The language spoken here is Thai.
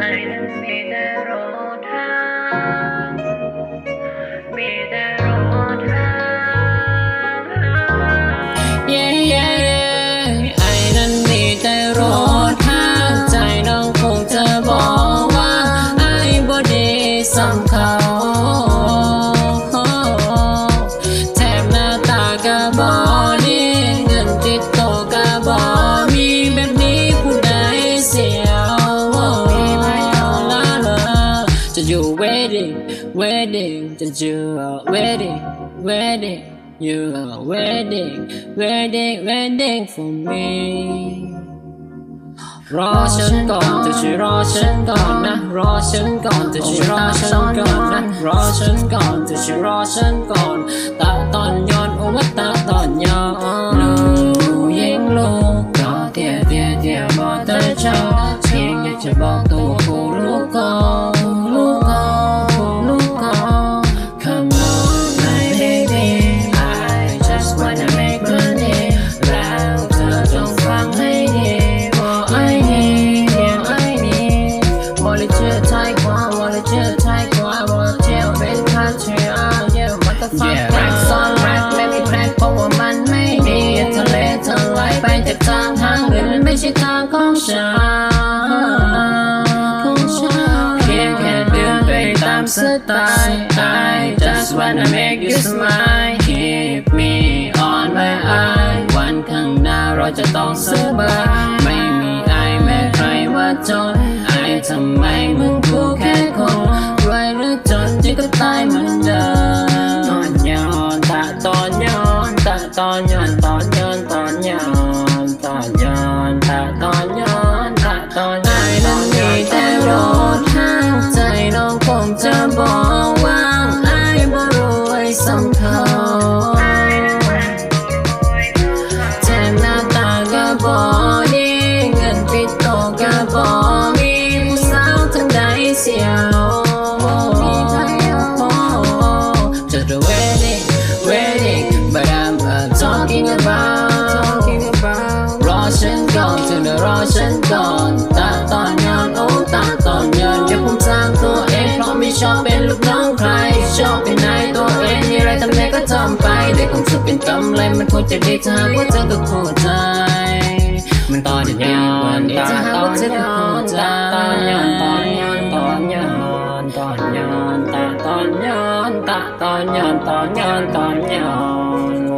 ให้นั้น wedding wedding จะอยู่ wedding wedding you are wedding wedding wedding for me รอฉันก่อนเธอช่วยรอฉันก่อนนะรอฉันก่อนเธอช่วยรอฉันก่อนนะรอฉันก่อนเธอช่วยรอฉันก่อนตาตอนย้อนโอ้ว่าตาต งินไม่ใช่ทางของฉันของฉันเพียงแค่เดินไปตามสไตล์ I just wanna make you smile keep me on my eye วันข้างหน้าเราจะต้องสบายไม่มีไอแม้ใครว่าจนไอทำไมมึง talking about talking about รอฉันก่อนเธอนะรอฉันก่อนตาตอนย้อนโอ้ตาตอนย้อนเดี๋ยวผมสร้างตัวเองเพราะไม่ชอบเป็นลูกน้องใคร ชอบเป็นนายตัวเองมีอะไรทำได้ก็ทำไปได้ความสุขเป็นกำไรมันควรจะดีถ้าหาว่าเธอก็เข้าใจมันตอนย้อนตาตอนยอนตาตอนยอนตอนยอนตอนยอนตอนยอนตาตอนยอนตาตอนยอนตอนย้อนตอน